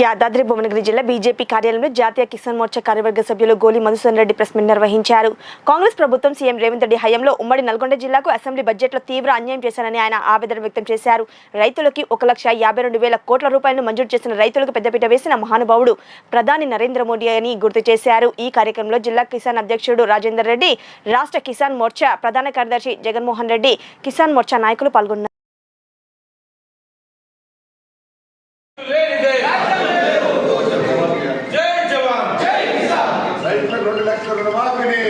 యాదాద్రి భువనగిరి జిల్లా బీజేపీ కార్యాలయంలో జాతీయ కిసాన్ మోర్చా కార్యవర్గ సభ్యులు గోలి మధుసూదన్ రెడ్డి ప్రెస్ మీట్ నిర్వహించారు. కాంగ్రెస్ ప్రభుత్వం సీఎం రేవంత్ రెడ్డి హయాంలో ఉమ్మడి నల్గొండ జిల్లాకు అసెంబ్లీ బడ్జెట్లో తీవ్ర అన్యాయం చేశారని ఆయన ఆవేదన వ్యక్తం చేశారు. రైతులకి ఒక లక్ష యాభై రెండు వేల కోట్ల రూపాయలను మంజూరు చేసిన రైతులకు పెద్దపీట వేసిన మహానుభావుడు ప్రధాని నరేంద్ర మోడీ అని గుర్తు చేశారు. ఈ కార్యక్రమంలో జిల్లా కిసాన్ అధ్యక్షుడు రాజేందర్ రెడ్డి రాష్ట్ర కిసాన్ మోర్చా ప్రధాన కార్యదర్శి జగన్మోహన్ రెడ్డి కిసాన్ మోర్చా నాయకులు పాల్గొన్నారు లేనిదే జై జవాన్ రైతులకు రెండు లక్షల రుణమాఫీని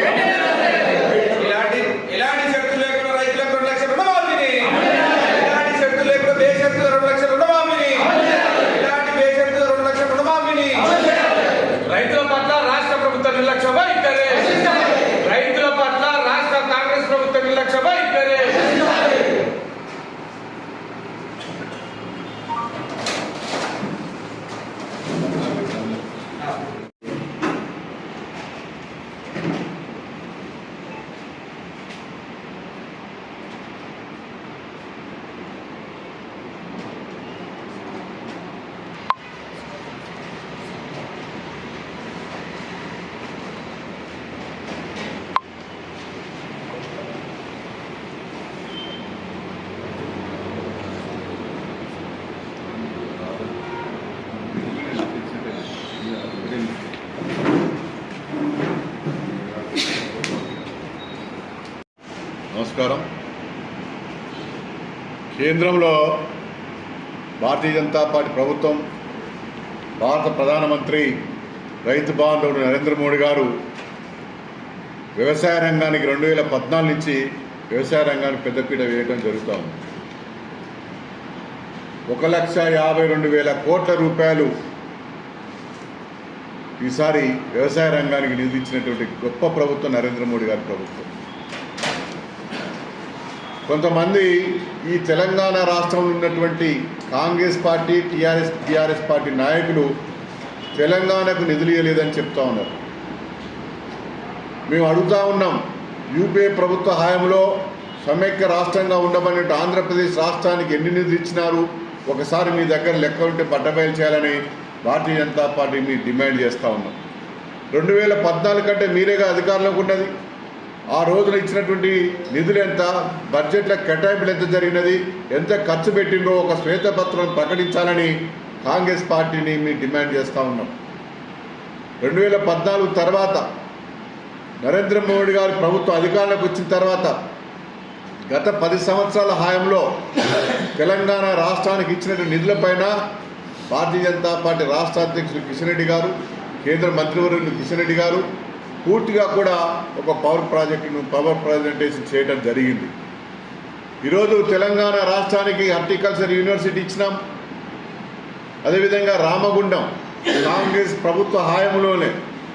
ఇలాంటి ఇలాంటి షరతులు లేకుండా రైతులకు రెండు లక్షల రుణమాఫీని ఇలాంటి షరతులు లేకుండా బేషరతులు రెండు లక్షల రుణమాఫీని ఇలాంటి బేషరతులు రెండు లక్షల రుణమాఫీని రైతుల పట్ల రాష్ట్ర ప్రభుత్వ నిర్లక్ష్య వైఖరి రైతుల పట్ల రాష్ట్ర కాంగ్రెస్ ప్రభుత్వ నిర్లక్ష్య వైఖరి నమస్కారం కేంద్రంలో భారతీయ జనతా పార్టీ ప్రభుత్వం భారత ప్రధానమంత్రి రైతు బాంధవుడు నరేంద్ర మోడీ గారు వ్యవసాయ రంగానికి రెండు వేల పద్నాలుగు నుంచి వ్యవసాయ రంగానికి పెద్దపీట వేయడం జరుగుతూ ఉంది. ఒక లక్ష యాభై రెండు వేల కోట్ల రూపాయలు ఈసారి వ్యవసాయ రంగానికి నిధులు ఇచ్చినటువంటి గొప్ప ప్రభుత్వం నరేంద్ర మోడీ గారి ప్రభుత్వం. కొంతమంది ఈ తెలంగాణ రాష్ట్రంలో ఉన్నటువంటి Congress party TRS TRS party నాయకులు తెలంగాణకు నిధులు ఇవ్వలేదని చెప్తా ఉన్నారు. మేము అడుగుతా ఉన్నాం యూపీఏ ప్రభుత్వ హయాంలో సమైక్య రాష్ట్రంగా ఉండమని ఆంధ్రప్రదేశ్ రాష్ట్రానికి ఎన్ని నిధులు ఇచ్చినారు ఒకసారి మీ దగ్గర లెక్క ఉంటే బట్టబయలు చేయాలని భారతీయ జనతా పార్టీ మీ డిమాండ్ చేస్తూ ఉన్నాం. రెండు వేల పద్నాలుగు కంటే మీరేగా అధికారంలోకి ఉన్నది? ఆ రోజున ఇచ్చినటువంటి నిధులు ఎంత బడ్జెట్ల కేటాయింపులు ఎంత జరిగినది ఎంత ఖర్చు పెట్టిండ్రో ఒక శ్వేతపత్రం ప్రకటించాలని కాంగ్రెస్ పార్టీని మేము డిమాండ్ చేస్తూ ఉన్నాం. రెండు వేల పద్నాలుగు తర్వాత నరేంద్ర మోడీ గారి ప్రభుత్వం అధికారంలోకి వచ్చిన తర్వాత గత పది సంవత్సరాల హాయంలో తెలంగాణ రాష్ట్రానికి ఇచ్చిన నిధులపైన భారతీయ జనతా పార్టీ రాష్ట్ర అధ్యక్షులు కిషన్ రెడ్డి గారు కేంద్ర మంత్రివర్యులు కిషన్ రెడ్డి గారు పూర్తిగా కూడా ఒక పవర్ ప్రాజెక్టును పవర్ ప్రజెంటేషన్ చేయడం జరిగింది. ఈరోజు తెలంగాణ రాష్ట్రానికి హార్టికల్చర్ యూనివర్సిటీ ఇచ్చినాం. అదేవిధంగా రామగుండం కాంగ్రెస్ ప్రభుత్వ హాయంలోనే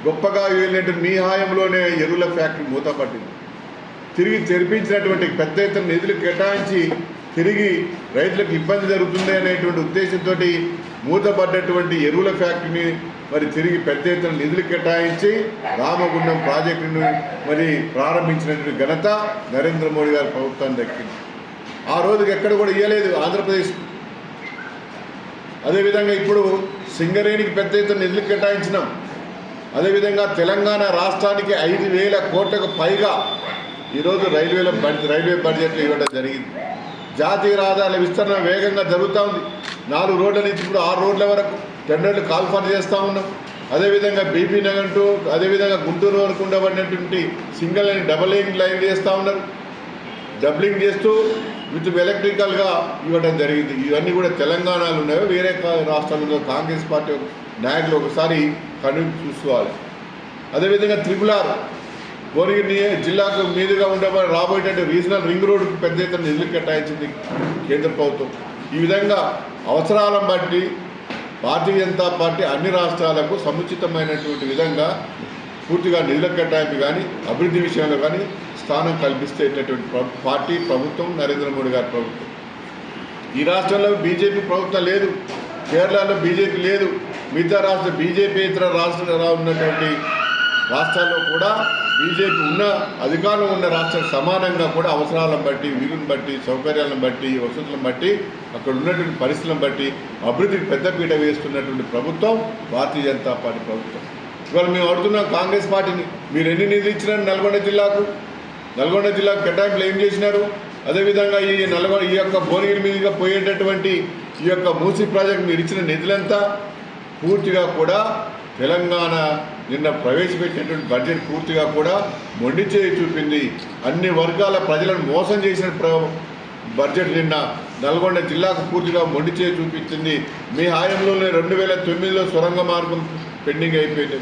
గొప్పగా వెళ్ళినట్టు మీ హాయంలోనే ఎరువుల ఫ్యాక్టరీ మూతపట్టింది. తిరిగి తెరిపించినటువంటి పెద్ద ఎత్తున నిధులు కేటాయించి తిరిగి రైతులకు ఇబ్బంది జరుగుతుంది అనేటువంటి ఉద్దేశంతో మూతపడ్డటువంటి ఎరువుల ఫ్యాక్టరీని మరి తిరిగి పెద్ద ఎత్తున నిధులు కేటాయించి రామగుండం ప్రాజెక్టును మరి ప్రారంభించినటువంటి ఘనత నరేంద్ర మోడీ గారి ప్రభుత్వాన్ని దక్కింది. ఆ రోజుకి ఎక్కడ కూడా ఇవ్వలేదు ఆంధ్రప్రదేశ్. అదేవిధంగా ఇప్పుడు సింగరేణికి పెద్ద ఎత్తున నిధులు కేటాయించినాం. అదేవిధంగా తెలంగాణ రాష్ట్రానికి ఐదు వేల కోట్లకు పైగా ఈరోజు రైల్వేల బడ్జెట్ రైల్వే బడ్జెట్లు ఇవ్వడం జరిగింది. జాతీయ రహదారుల విస్తరణ వేగంగా జరుగుతూ ఉంది. నాలుగు రోడ్ల నుంచి ఇప్పుడు ఆరు రోడ్ల వరకు టెండర్లు కాల్ఫర్ చేస్తూ ఉన్నాం. అదేవిధంగా బీపీ నగర్ టు అదేవిధంగా గుంటూరు వరకు ఉండబడినటువంటి single line double line line చేస్తూ ఉన్నారు. డబ్లింగ్ చేస్తూ విత్ ఎలక్ట్రికల్గా ఇవ్వడం జరిగింది. ఇవన్నీ కూడా తెలంగాణలో ఉన్నాయో వేరే రాష్ట్రాలలో రాష్ట్రాల్లో కాంగ్రెస్ పార్టీ నాయకులు ఒకసారి కను చూసుకోవాలి. అదేవిధంగా త్రిపుల్ భువనగిరి జిల్లాకు మీదుగా ఉండబడి రాబోయేటట్టు రీజనల్ రింగ్ రోడ్డుకు పెద్ద ఎత్తున నిధులు కేటాయించింది కేంద్ర ప్రభుత్వం. ఈ విధంగా అవసరాలను బట్టి భారతీయ జనతా పార్టీ అన్ని రాష్ట్రాలకు సముచితమైనటువంటి విధంగా పూర్తిగా నిధుల కేటాయింపు కానీ అభివృద్ధి విషయంలో కానీ స్థానం కల్పిస్తేటటువంటి పార్టీ ప్రభుత్వం నరేంద్ర మోడీ గారి ప్రభుత్వం. ఈ రాష్ట్రంలో బీజేపీ ప్రభుత్వం లేదు కేరళలో బీజేపీ లేదు మిగతా రాష్ట్ర బీజేపీ ఇతర రాష్ట్ర ఉన్నటువంటి రాష్ట్రాల్లో కూడా బీజేపీ ఉన్న అధికారం ఉన్న రాష్ట్రం సమానంగా కూడా అవసరాలను బట్టి వీలుని బట్టి సౌకర్యాలను బట్టి వసతులను బట్టి అక్కడ ఉన్నటువంటి పరిస్థితులను బట్టి అభివృద్ధికి పెద్దపీట వేస్తున్నటువంటి ప్రభుత్వం భారతీయ జనతా పార్టీ ప్రభుత్వం. ఇవాళ మేము అడుగుతున్నాం కాంగ్రెస్ పార్టీని మీరు ఎన్ని నిధులు ఇచ్చినారు నల్గొండ జిల్లాకు? నల్గొండ జిల్లాకు కేటాయింపులు ఏం చేసినారు? అదేవిధంగా ఈ నల్గొండ ఈ యొక్క భువనగిరి మీదుగా పోయేటటువంటి ఈ యొక్క మూసి ప్రాజెక్ట్ మీరు ఇచ్చిన నిధులంతా పూర్తిగా కూడా తెలంగాణ నిన్న ప్రవేశపెట్టినటువంటి బడ్జెట్ పూర్తిగా కూడా మొండి చేయి చూపింది. అన్ని వర్గాల ప్రజలను మోసం చేసిన ప్ర బడ్జెట్ నిన్న నల్గొండ జిల్లాకు పూర్తిగా మొండి చేయి చూపించింది. మీ హాయంలోనే రెండు వేల తొమ్మిదిలో సొరంగ మార్గం పెండింగ్ అయిపోయింది.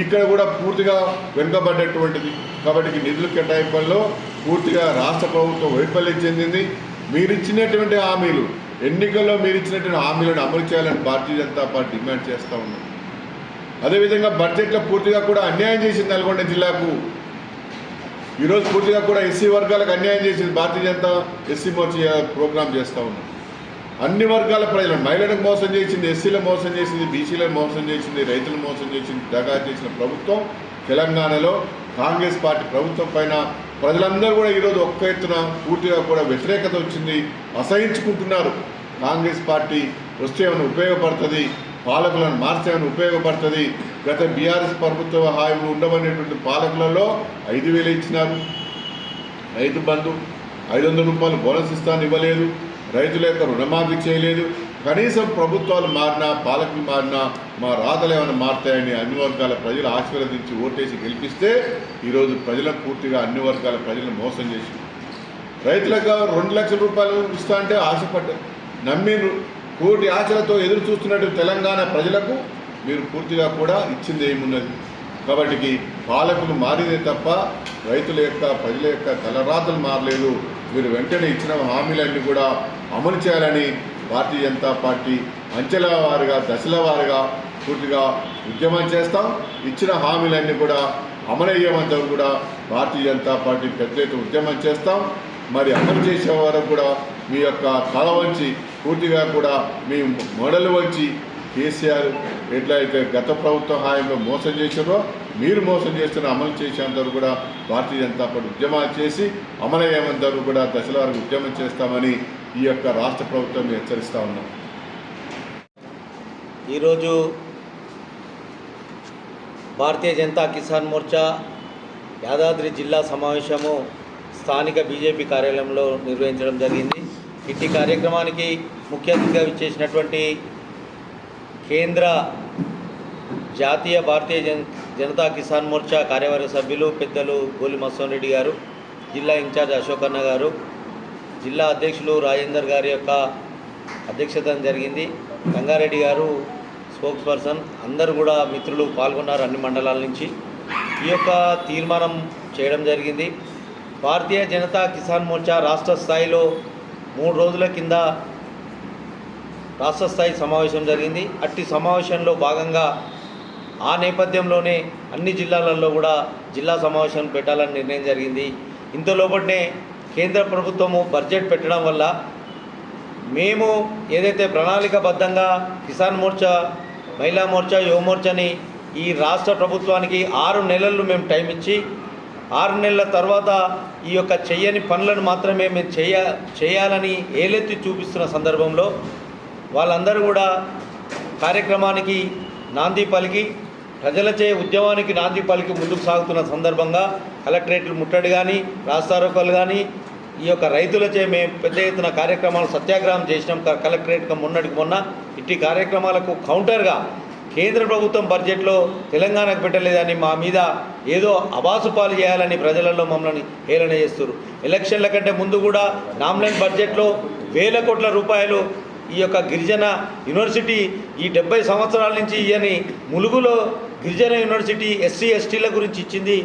ఇక్కడ కూడా పూర్తిగా వెనుకబడ్డటువంటిది. కాబట్టి నిధుల కేటాయింపుల్లో పూర్తిగా రాష్ట్ర ప్రభుత్వం వైఫల్యం చెందింది. మీరు ఇచ్చినటువంటి హామీలు ఎన్నికల్లో మీరు ఇచ్చినటువంటి హామీలను అమలు చేయాలని భారతీయ జనతా పార్టీ డిమాండ్ చేస్తూ ఉంది. అదేవిధంగా బడ్జెట్లో పూర్తిగా కూడా అన్యాయం చేసింది నల్గొండ జిల్లాకు. ఈరోజు పూర్తిగా కూడా ఎస్సీ వర్గాలకు అన్యాయం చేసింది భారతీయ జనతా ఎస్సీ మోర్చా ప్రోగ్రాం చేస్తూ ఉన్నాం అన్ని వర్గాల ప్రజలను మహిళలకు మోసం చేసింది ఎస్సీలను మోసం చేసింది బీసీలను మోసం చేసింది రైతులను మోసం చేసింది దగా చేసిన ప్రభుత్వం తెలంగాణలో కాంగ్రెస్ పార్టీ ప్రభుత్వం పైన ప్రజలందరూ కూడా ఈరోజు ఒక్క ఎత్తున పూర్తిగా కూడా వ్యతిరేకత వచ్చింది అసహించుకుంటున్నారు. కాంగ్రెస్ పార్టీ వస్తే ఏమైనా ఉపయోగపడుతుంది పాలకులను మార్చేమని ఉపయోగపడుతుంది. గత బీఆర్ఎస్ ప్రభుత్వ హామీలు ఉండమనేటువంటి పాలకులలో ఐదు వేలు ఇచ్చినారు. రైతు బంధు ఐదు వందల రూపాయలు బోనస్ ఇస్తాను ఇవ్వలేదు. రైతుల యొక్క రుణమాఫీ చేయలేదు. కనీసం ప్రభుత్వాలు మారినా పాలకులు మారినా మా రాతలు ఏమైనా మారుతాయని అన్ని వర్గాల ప్రజలు ఆశీర్వదించి ఓటేసి గెలిపిస్తే ఈరోజు ప్రజలకు పూర్తిగా అన్ని వర్గాల ప్రజలను మోసం చేసి రైతులకు రెండు లక్షల రూపాయలు ఇస్తా అంటే ఆశపడ్డారు నమ్మి కోటి ఆశలతో ఎదురు చూస్తున్నట్టు తెలంగాణ ప్రజలకు మీరు పూర్తిగా కూడా ఇచ్చింది ఏమున్నది? కాబట్టి పాలకులు మారిదే తప్ప రైతుల యొక్క ప్రజల యొక్క తలరాతలు మారలేదు. మీరు వెంటనే ఇచ్చిన హామీలన్నీ కూడా అమలు చేయాలని భారతీయ జనతా పార్టీ అంచెల వారిగా దశల వారిగా పూర్తిగా ఉద్యమం చేస్తాం. ఇచ్చిన హామీలన్నీ కూడా అమలయ్యేంత కూడా భారతీయ జనతా పార్టీ పెద్ద ఉద్యమం చేస్తాం. మరి అమలు చేసే వరకు కూడా మీ యొక్క తల వంచి పూర్తిగా కూడా మీ మోడల్ వచ్చి కేసీఆర్ ఎట్లయితే గత ప్రభుత్వ హాయంలో మోసం చేశారో మీరు మోసం చేస్తున్న అమలు చేసేంత కూడా భారతీయ జనతా పార్టీ ఉద్యమాలు చేసి అమలయ్యేంత వరకు కూడా దశల వరకు ఉద్యమం చేస్తామని ఈ యొక్క రాష్ట్ర ప్రభుత్వం హెచ్చరిస్తా ఉన్నాం. ఈరోజు భారతీయ జనతా కిసాన్ మోర్చా యాదాద్రి జిల్లా సమావేశము స్థానిక బీజేపీ కార్యాలయంలో నిర్వహించడం జరిగింది. ఇట్టి కార్యక్రమానికి ముఖ్య అతిథిగా విచ్చేసినటువంటి కేంద్ర జాతీయ భారతీయ జన్ జనతా కిసాన్ మోర్చా కార్యవర్గ సభ్యులు పెద్దలు గోలి మత్స్వన్ రెడ్డి గారు జిల్లా ఇన్ఛార్జ్ అశోక్ అన్న గారు జిల్లా అధ్యక్షులు రాజేందర్ గారి యొక్క అధ్యక్షత జరిగింది. రంగారెడ్డి గారు స్పోక్స్ పర్సన్. అందరూ కూడా మిత్రులు పాల్గొన్నారు అన్ని మండలాల నుంచి. ఈ యొక్క తీర్మానం చేయడం జరిగింది. భారతీయ జనతా కిసాన్ మోర్చా రాష్ట్ర స్థాయిలో మూడు రోజుల కింద రాష్ట్ర స్థాయి సమావేశం జరిగింది. అట్టి సమావేశంలో భాగంగా ఆ నేపథ్యంలోనే అన్ని జిల్లాలలో కూడా జిల్లా సమావేశం పెట్టాలని నిర్ణయం జరిగింది. ఇంతలోపటినే కేంద్ర ప్రభుత్వము బడ్జెట్ పెట్టడం వల్ల మేము ఏదైతే ప్రణాళికబద్ధంగా కిసాన్ మోర్చా మహిళా మోర్చా యువ మోర్చాని ఈ రాష్ట్ర ప్రభుత్వానికి ఆరు నెలలు మేము టైం ఇచ్చి ఆరు నెలల తర్వాత ఈ యొక్క చేయని పనులను మాత్రమే మేము చేయ చేయాలని ఏలెత్తి చూపిస్తున్న సందర్భంలో వాళ్ళందరూ కూడా కార్యక్రమానికి నాంది పలికి ప్రజలచే ఉద్యమానికి నాంది పలికి ముందుకు సాగుతున్న సందర్భంగా కలెక్టరేట్లు ముట్టడి కానీ రాస్తారోకలు కానీ ఈ యొక్క రైతులచే మేము పెద్ద ఎత్తున కార్యక్రమాలు సత్యాగ్రహం చేసినాం. కలెక్టరేట్గా మొన్నటికి మొన్న ఇట్టి కార్యక్రమాలకు కౌంటర్గా కేంద్ర ప్రభుత్వం బడ్జెట్లో తెలంగాణకు పెట్టలేదని మా మీద ఏదో అబాసు పాలు చేయాలని ప్రజలలో మమ్మల్ని హేళన చేస్తారు ఎలక్షన్ల కంటే ముందు కూడా నామినల్ బడ్జెట్లో వేల కోట్ల రూపాయలు ఈ యొక్క గిరిజన యూనివర్సిటీ ఈ డెబ్బై సంవత్సరాల నుంచి ఇయని ములుగులో గిరిజన యూనివర్సిటీ ఎస్సీ ఎస్టీల గురించి ఇచ్చింది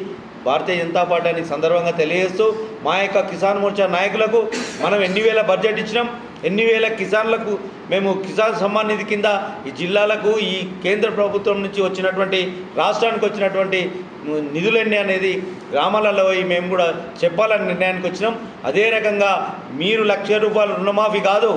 భారతీయ జనతా పార్టీ అని సందర్భంగా తెలియజేస్తూ మా యొక్క కిసాన్ మోర్చా నాయకులకు మనం ఎన్ని వేల బడ్జెట్ ఇచ్చినాం? ఎన్ని వేల కిసాన్లకు మేము కిసాన్ సమ్మాన్ నిధి కింద ఈ జిల్లాలకు ఈ కేంద్ర ప్రభుత్వం నుంచి వచ్చినటువంటి రాష్ట్రానికి వచ్చినటువంటి నిధులన్నీ అనేది గ్రామాలలో పోయి మేము కూడా చెప్పాలని నిర్ణయానికి వచ్చినాం. అదే రకంగా మీరు లక్ష రూపాయల రుణమాఫీ కాదు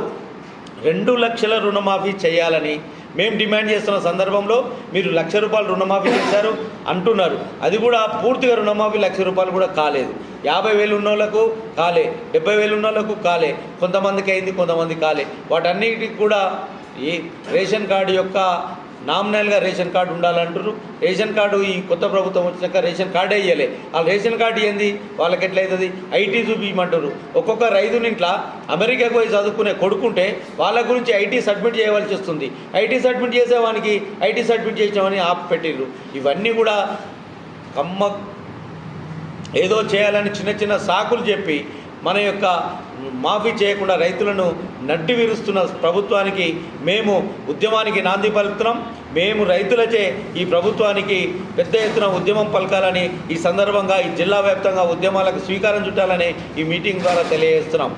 రెండు లక్షల రుణమాఫీ చేయాలని మేము డిమాండ్ చేస్తున్న సందర్భంలో మీరు లక్ష రూపాయలు రుణమాఫీ చేశారు అంటున్నారు. అది కూడా పూర్తిగా రుణమాఫీ లక్ష రూపాయలు కూడా కాలేదు. యాభై వేలు ఉన్న వాళ్ళకు కాలే డెబ్బై వేలు ఉన్న వాళ్ళకు కాలే కొంతమందికి అయింది కొంతమంది కాలే. వాటన్నిటికి కూడా ఈ రేషన్ కార్డు యొక్క నామినల్గా రేషన్ కార్డు ఉండాలంటారు రేషన్ కార్డు ఈ కొత్త ప్రభుత్వం వచ్చినాక రేషన్ కార్డే ఇవ్వలే ఆ రేషన్ కార్డు ఏంది? వాళ్ళకి ఎట్లయితుంది? ఐటీ చూపించమంటారు ఒక్కొక్క రైతుని ఇంట్లో అమెరికాకు పోయి చదువుకునే కొడుకుంటే వాళ్ళ గురించి ఐటీ సబ్మిట్ చేయవలసి వస్తుంది. ఐటీ సబ్మిట్ చేసేవానికి ఐటీ సబ్మిట్ చేసామని ఆపు పెట్టిర్రు. ఇవన్నీ కూడా కమ్మ ఏదో చేయాలని చిన్న చిన్న సాకులు చెప్పి మన యొక్క మాఫీ చేయకుండా రైతులను నడ్డి విరుస్తున్న ప్రభుత్వానికి మేము ఉద్యమానికి నాంది పలుకుతున్నాం. మేము రైతులచే ఈ ప్రభుత్వానికి పెద్ద ఎత్తున ఉద్యమం పలకాలని ఈ సందర్భంగా ఈ జిల్లా వ్యాప్తంగా ఉద్యమాలకు స్వీకారం చుట్టాలని ఈ మీటింగ్ ద్వారా తెలియజేస్తున్నాం.